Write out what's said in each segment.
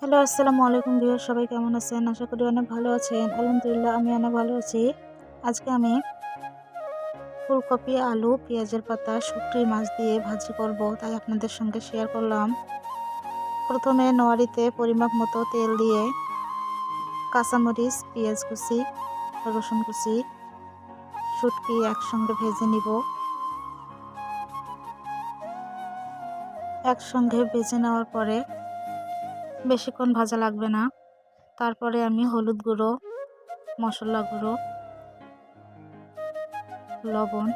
Hello, আসসালামু আলাইকুম viewer সবাই কেমন আছেন? আশা করি অনেক ভালো আছেন। আলহামদুলিল্লাহ, আমি অনেক ভালো আছি। আজকে আমি ফুলকপি, আলু, পেঁয়াজের পাতা শুকরি মাছ দিয়ে ভাজি করব, তাই আপনাদের সঙ্গে শেয়ার করলাম। প্রথমে নোয়ারিতে পরিমাপ মতো তেল দিয়ে কাঁচামরিচ, পেঁয়াজ কুচি, রসুন কুচি, শুটকি একসঙ্গে ভেজে নিব। একসঙ্গে ভেজে নেওয়ার পরে বেশিক্ষণ ভাজা লাগবে না। তারপরে আমি হলুদ গুঁড়ো, মশলা গুঁড়ো, লবণ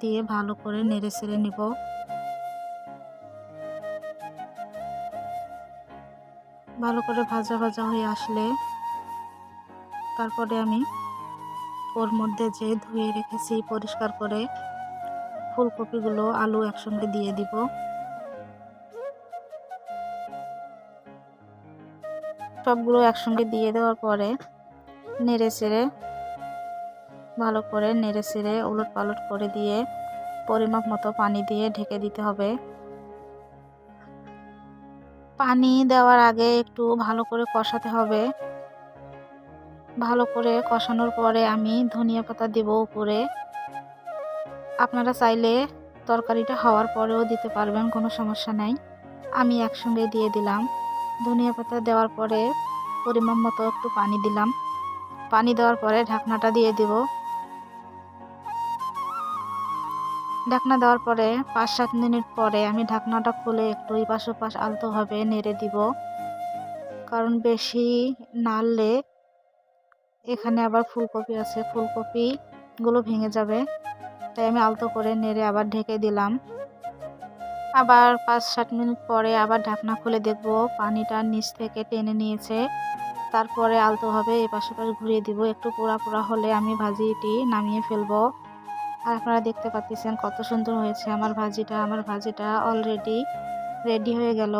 দিয়ে ভালো করে নেড়ে ছেড়ে নিব। ভালো করে ভাজা ভাজা হয়ে আসলে তারপরে আমি ওর মধ্যে যে ধুয়ে রেখেছি পরিষ্কার করে ফুলকপিগুলো আলু একসঙ্গে দিয়ে দিব। সবগুলো একসঙ্গে দিয়ে দেওয়ার পরে নেড়ে চেড়ে, ভালো করে নেড়ে চেড়ে উলট পালট করে দিয়ে পরিমাপ মতো পানি দিয়ে ঢেকে দিতে হবে। পানি দেওয়ার আগে একটু ভালো করে কষাতে হবে। ভালো করে কষানোর পরে আমি ধনিয়া পাতা দেব উপরে। আপনারা চাইলে তরকারিটা হওয়ার পরেও দিতে পারবেন, কোনো সমস্যা নাই। আমি একসঙ্গে দিয়ে দিলাম। ধনিয়া পাতা দেওয়ার পরে পরিমাণ মতো একটু পানি দিলাম। পানি দেওয়ার পরে ঢাকনাটা দিয়ে দিব। ঢাকনা দেওয়ার পরে পাঁচ সাত মিনিট পরে আমি ঢাকনাটা খুলে একটু এই পাশ ওপাশ আলতোভাবে নেড়ে দিব। কারণ বেশি নাড়লে এখানে আবার ফুলকপি আছে। ফুলকপিগুলো ভেঙে যাবে। তাই আমি আলতো করে নেড়ে আবার ঢেকে দিলাম। আবার পাঁচ সাত মিনিট পরে আবার ঢাকনা খুলে দেখব পানিটা নিচ থেকে টেনে নিয়েছে। তারপরে আলতোভাবে এই পাশে পাশে ঘুরিয়ে দিব। একটু পোড়া পোড়া হলে আমি ভাজিটি নামিয়ে ফেলব। আর আপনারা দেখতে পাচ্ছেন কত সুন্দর হয়েছে আমার ভাজিটা। আমার ভাজিটা অলরেডি রেডি হয়ে গেল।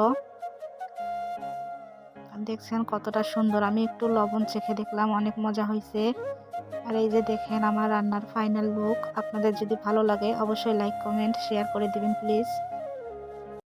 দেখছেন কতটা সুন্দর। আমি একটু লবণ চেখে দেখলাম, অনেক মজা হয়েছে। আর এই যে দেখেন আমার রান্নার ফাইনাল লুক আপনাদের যদি ভালো লাগে অবশ্যই লাইক কমেন্ট শেয়ার করে দিবেন প্লিজ